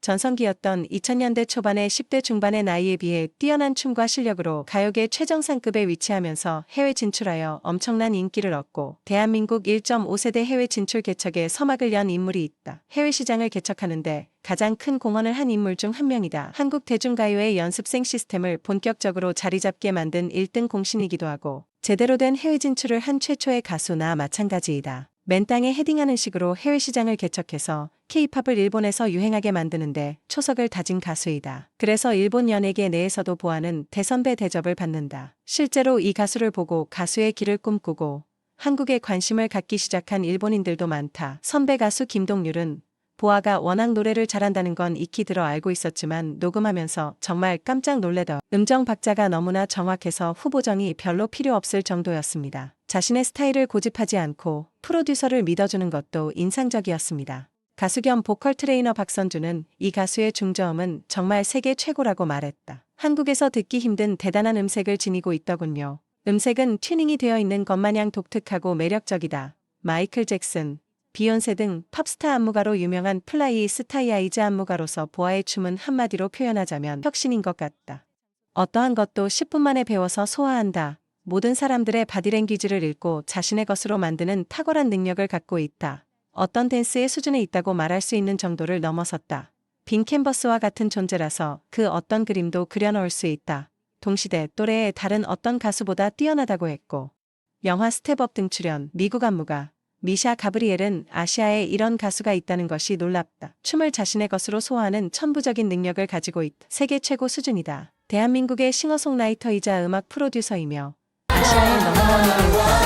전성기였던 2000년대 초반의 10대 중반의 나이에 비해 뛰어난 춤과 실력으로 가요계 최정상급에 위치하면서 해외 진출하여 엄청난 인기를 얻고 대한민국 1.5세대 해외 진출 개척에 서막을 연 인물이 있다. 해외 시장을 개척하는데 가장 큰 공헌을 한 인물 중 한 명이다. 한국 대중가요의 연습생 시스템을 본격적으로 자리 잡게 만든 1등 공신이기도 하고 제대로 된 해외 진출을 한 최초의 가수나 마찬가지이다. 맨 땅에 헤딩하는 식으로 해외 시장을 개척해서 케이팝을 일본에서 유행하게 만드는데 초석을 다진 가수이다. 그래서 일본 연예계 내에서도 보아는 대선배 대접을 받는다. 실제로 이 가수를 보고 가수의 길을 꿈꾸고 한국에 관심을 갖기 시작한 일본인들도 많다. 선배 가수 김동률은 보아가 워낙 노래를 잘한다는 건 익히 들어 알고 있었지만 녹음하면서 정말 깜짝 놀래더 음정 박자가 너무나 정확해서 후보정이 별로 필요 없을 정도였습니다. 자신의 스타일을 고집하지 않고 프로듀서를 믿어주는 것도 인상적이었습니다. 가수 겸 보컬 트레이너 박선주는 이 가수의 중저음은 정말 세계 최고라고 말했다. 한국에서 듣기 힘든 대단한 음색을 지니고 있더군요. 음색은 튜닝이 되어 있는 것 마냥 독특하고 매력적이다. 마이클 잭슨, 비욘세 등 팝스타 안무가로 유명한 플라이 스타이아이즈 안무가로서 보아의 춤은 한마디로 표현하자면 혁신인 것 같다. 어떠한 것도 10분 만에 배워서 소화한다. 모든 사람들의 바디랭귀지를 읽고 자신의 것으로 만드는 탁월한 능력을 갖고 있다. 어떤 댄스의 수준에 있다고 말할 수 있는 정도를 넘어섰다. 빈 캔버스와 같은 존재라서 그 어떤 그림도 그려넣을 수 있다. 동시대 또래의 다른 어떤 가수보다 뛰어나다고 했고 영화 스텝업 등 출연 미국 안무가 미샤 가브리엘은 아시아에 이런 가수가 있다는 것이 놀랍다. 춤을 자신의 것으로 소화하는 천부적인 능력을 가지고 있다. 세계 최고 수준이다. 대한민국의 싱어송라이터이자 음악 프로듀서이며 아시아의 보아입니다.